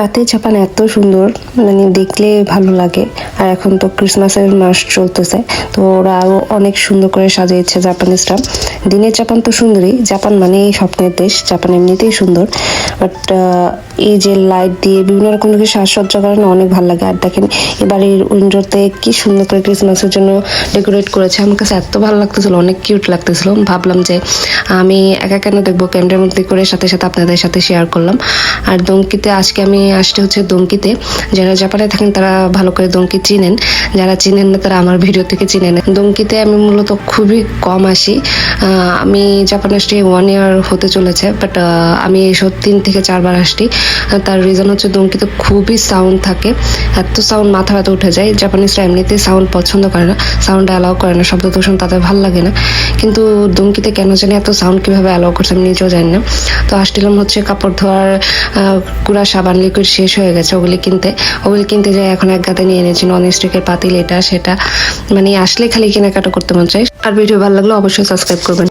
রাতে জাপান এত সুন্দর মানে দেখলে ভালো লাগে। আর এখন তো ক্রিসমাসের মাস চলতেছে, তো ওরা আরও অনেক সুন্দর করে সাজিয়েছে জাপানিজরা দিনের জাপান তো সুন্দরই। জাপান মানে স্বপ্নের দেশ, জাপান এমনিতেই সুন্দর। বাট এই যে লাইট দিয়ে বিভিন্ন রকম থেকে সাজসজ্জা করে না অনেক ভালো লাগে। আর দেখেন এবারের উইন্ডোতে কি সুন্দর করে ক্রিসমাসের জন্য ডেকোরেট করেছে। আমার কাছে এত ভালো লাগতেছিল, অনেক কিউট লাগতেছিল। ভাবলাম যে, আমি একা কেন দেখব? ক্যামেরার মধ্যে করে সাথে সাথে আপনাদের সাথে শেয়ার করলাম। আর দমকিতে, আজকে আমি আসতে হচ্ছে দমকিতে। যারা জাপানে থাকেন, তারা ভালো করে দমকি চিনেন। যারা চিনেন না, তারা আমার ভিডিও থেকে চিনেন। দমকিতে আমি মূলত খুবই কম আসি। আমি জাপানে আসতে ওয়ান ইয়ার হতে চলেছে বাট আমি এসব তিন থেকে চারবার আসছি। তার রিজন হচ্ছে দমকিতে খুবই সাউন্ড থাকে। এত সাউন্ড মাথা ব্যথা উঠে যায় জাপানিজরা এমনিতে সাউন্ড পছন্দ করে না সাউন্ড অ্যালাউ করে না, শব্দ দূষণ তাদের ভালো লাগে না। কিন্তু দমকিতে কেন জানি এত সাউন্ড কীভাবে অ্যালাউ করছে আমি নিজেও জানি না। তো আসছিলাম হচ্ছে কাপড় ধোয়ার কুড়া সাবান লিকুইড শেষ হয়ে গেছে ওগুলি কিনতে। ওগুলি কিনতে যাই এখন এক গাতে নিয়ে এনেছি নন স্টিকের পাতিল এটা, সেটা। মানে আসলে খালি কেনাকাটা করতে মন চাই আর ভিডিও ভালো লাগলে অবশ্যই সাবস্ক্রাইব করবেন।